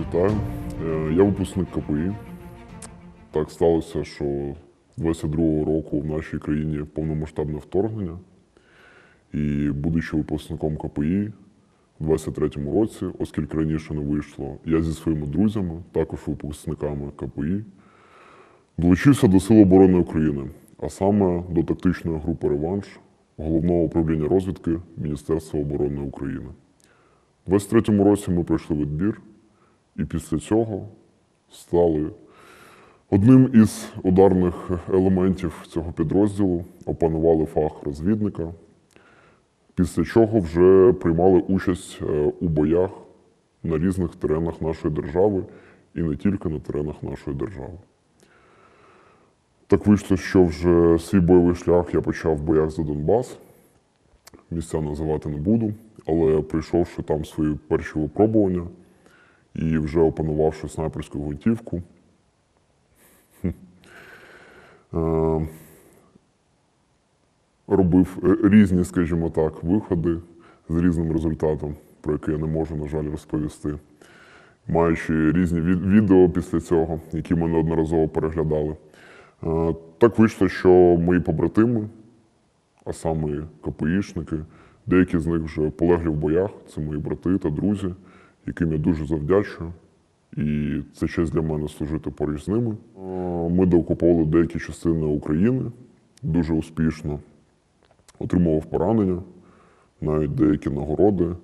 вітаю. Е, Я випускник КПІ. Так сталося, що 22-го року в нашій країні повномасштабне вторгнення. І будучи випускником КПІ в 23-му році, оскільки раніше не вийшло, я зі своїми друзями, також випускниками КПІ, долучився до Сил оборони України, а саме до тактичної групи Реванш Головного управління розвідки Міністерства оборони України. У 23-му році ми пройшли відбір, і після цього стали одним із ударних елементів цього підрозділу, опанували фах розвідника, після чого вже приймали участь е, у боях на різних теренах нашої держави і не тільки на теренах нашої держави. Так вийшло, що вже свій бойовий шлях я почав в боях за Донбас. Місця називати не буду, але пройшовши там свої перші випробування і вже опанувавши снайперську гвинтівку, е, робив е, різні, скажімо так, виходи з різним результатом, про який я не можу, на жаль, розповісти. Маючи різні відео після цього, які ми неодноразово переглядали. Е, Так вийшло, що мої побратими, а саме КПІшники, деякі з них вже полегли в боях. Це мої брати та друзі, яким я дуже завдячую. І це честь для мене служити поруч з ними. Е, Ми деокуповували деякі частини України дуже успішно, отримував поранення, навіть деякі нагороди.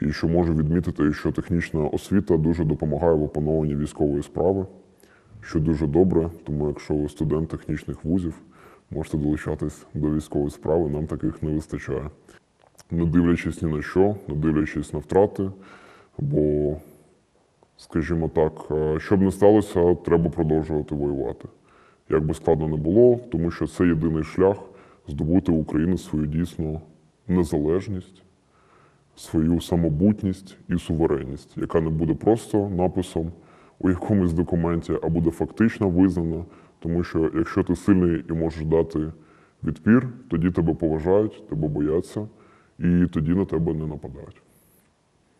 І що можу відмітити, що технічна освіта дуже допомагає в опанованні військової справи, що дуже добре. Тому, якщо ви студент технічних вузів, можете долучатись до військової справи, нам таких не вистачає. Не дивлячись ні на що, не дивлячись на втрати, бо, скажімо так, е, що б не сталося, треба продовжувати воювати. Як би складно не було, тому що це єдиний шлях здобути в Україні свою дійсну незалежність, свою самобутність і суверенність, яка не буде просто написом у якомусь документі, а буде фактично визнана. Тому що якщо ти сильний і можеш дати відпір, тоді тебе поважають, тебе бояться, і тоді на тебе не нападають.